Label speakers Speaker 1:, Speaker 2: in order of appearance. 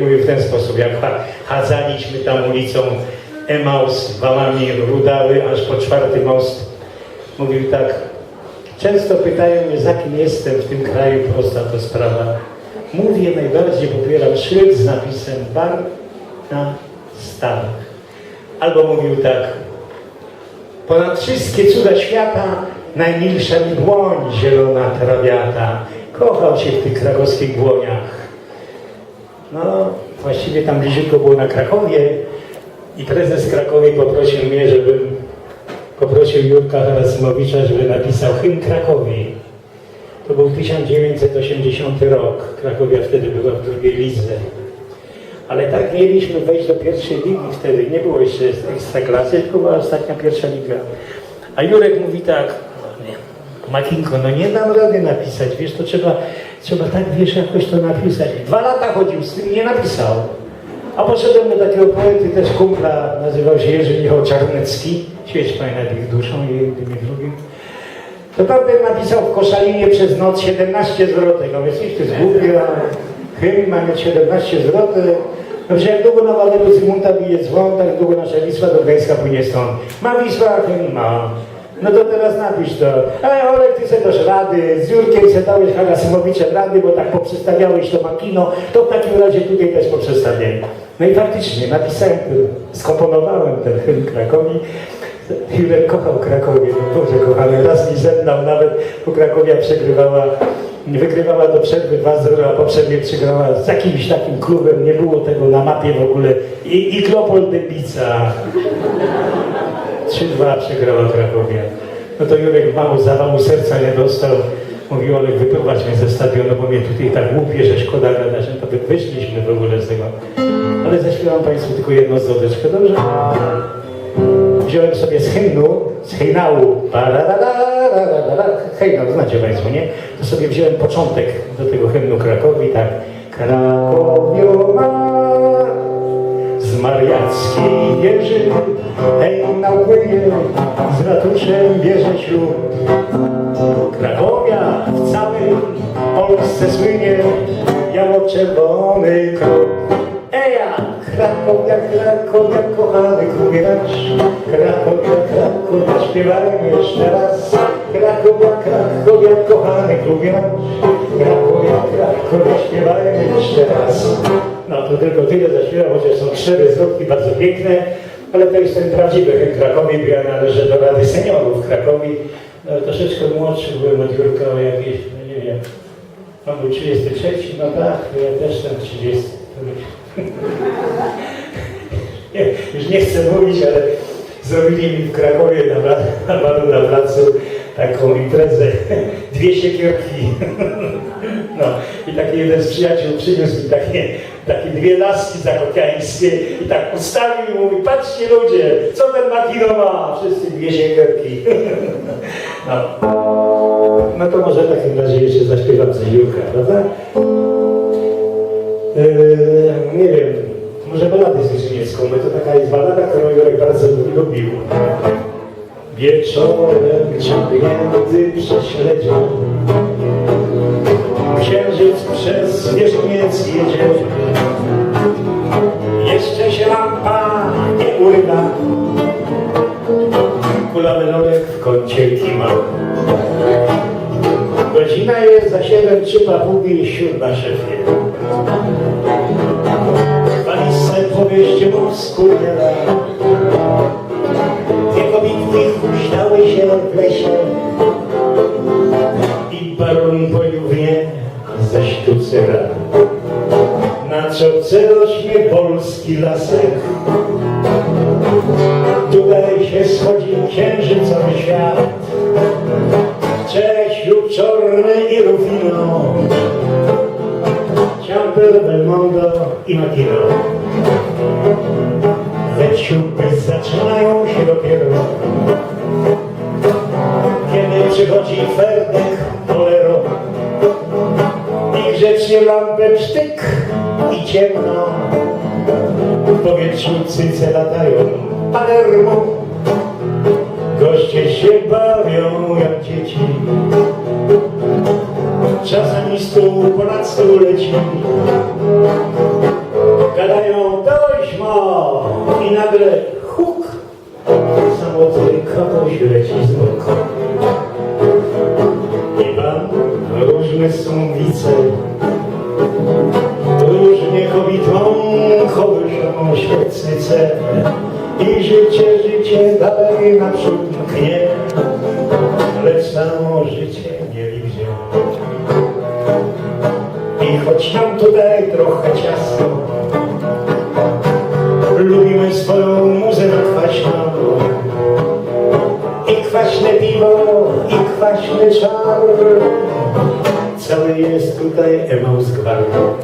Speaker 1: Mówił w ten sposób, jak cha- chadzaliśmy tam ulicą Emaus, wałami rudały, aż po czwarty most. Mówił tak, często pytają mnie, za kim jestem w tym kraju, prosta to sprawa. Mówię, najbardziej popieram szyld z napisem bar na Stanach. Albo mówił tak, ponad wszystkie cuda świata najmilsza mi dłoń zielona trawiata. Kochał się w tych krakowskich dłoniach. No, właściwie tam bliziutko było na Krakowie i prezes Krakowi poprosił mnie, żebym poprosił Jurka Harasymowicza, żeby napisał hymn Krakowi. To był 1980 rok. Krakowia wtedy była w drugiej lidze. Ale tak mieliśmy wejść do pierwszej ligi wtedy. Nie było jeszcze ekstraklasy, tylko była ostatnia pierwsza liga. A Jurek mówi tak, Makinko, no nie dam rady napisać, wiesz, to trzeba, trzeba tak, wiesz, jakoś to napisać. Dwa lata chodził z tym, nie napisał. A poszedłem do takiego poety, też kumpla, nazywał się Jerzy Michał Czarnecki, świeć Pani nad ich duszą i jednym i drugim. To tamten napisał w Koszalinie przez noc 17 zwrotek. No więc to jest głupie, a hymn ma mieć 17 zwrotek. No że jak długo na Waldego Zygmunta bije dzwon, tak długo nasza Wisła do Gdańska płynie stąd. Ma Wisła, hymn ma. No to teraz napisz to. Ale Olek, ty se też rady, z Jurkiem se dałeś Harasimowiczem rady, bo tak poprzestawiałeś to makino, to w takim razie tutaj też poprzestawiaj. No i faktycznie napisałem, skomponowałem ten hymn Krakowi. Jurek kochał Krakowie, no Boże kochany, raz mi zemdlał nawet, bo Krakowia przegrywała, wygrywała do przerwy 2-0, a poprzednio przegrała z jakimś takim klubem, nie było tego na mapie w ogóle. I Iglopol Debica. 3-2 przegrała Krakowia. No to Jurek mało zawału serca nie dostał. Mówił Olek, wyprowadź mnie ze stadionu, bo mnie tutaj tak łupie, że szkoda gadać, no to wy- wyszliśmy w ogóle z tego. Ale zaśpiewam Państwu tylko jedno zdobyczkę, dobrze? Wziąłem sobie z hymnu, z parararararara, hejnał, znacie Państwo, nie? To sobie wziąłem początek do tego hymnu Krakowi, tak. Krakowio ma z mariackiej wieży, hejnał płynie, z ratuszem bierze ślub. Krakowia w całej Polsce słynie, biało-czerwony kruk. Eja! Krakowia, Krakowia, kochany królewicz. Krakowia, Krakowia, śpiewajmy jeszcze raz. Krakowia, Krakowia, kochany królewicz. Krakowia, Krakowia, śpiewajmy jeszcze raz. No to tylko tyle zaśpiewam, chociaż są cztery zwrotki bardzo piękne, ale to jest ten prawdziwy hymn Krakowi, bo ja należę do Rady Seniorów Krakowi. No, troszeczkę młodszy byłem od Jurka o jakieś, no nie wiem, on był 33, no tak, ja też ten 30. Już nie chcę mówić, ale zrobili mi w Krakowie na, na na placu taką imprezę. Dwie siekierki. No i taki jeden z przyjaciół przyniósł mi takie, takie dwie laski zakopiańskie i tak ustawił i mówi, patrzcie ludzie, co ten makino ma? Wszyscy dwie siekierki. No. no to może w takim razie jeszcze zaśpiewam coś Jurka, prawda? Eee, nie wiem, może baladę Zwyżyniecką, bo to taka jest balada, którą Jurek bardzo lubił. Wieczorem ciągnięty prześledzie Księżyc przez Zwierzyniec jedzie. Jeszcze się lampa nie urywa. Kula melodek w kącie kima. Godzina jest za siedem, trzy papugi, siódma szefie Powieść mózgu nie da Dwie kobiety huśtały się w lesie. I baron bojównie ze sztucera Na czopce rośnie polski lasek. Tutaj się schodzi księżycowy świat. Cześć lub czorny i Rufino. Ciamper, Belmondo i Makino Lecz siłby zaczynają się dopiero. Kiedy przychodzi Ferdek Bolero I grzecznie lampę psztyk i ciemno W powietrzu cyce latają Palermo Goście się bawią jak dzieci. Czasami stół ponad stół leci Różnie kobitom kołyszą świecny cel I życie, życie dalej naprzód mknie Lecz samo życie mieli wziąć I choć nam tutaj trochę ciasno Lubimy swoją muzę kwaśną. I kwaśne piwo, i kwaśny czar cały jest tutaj Emaus Gwardo.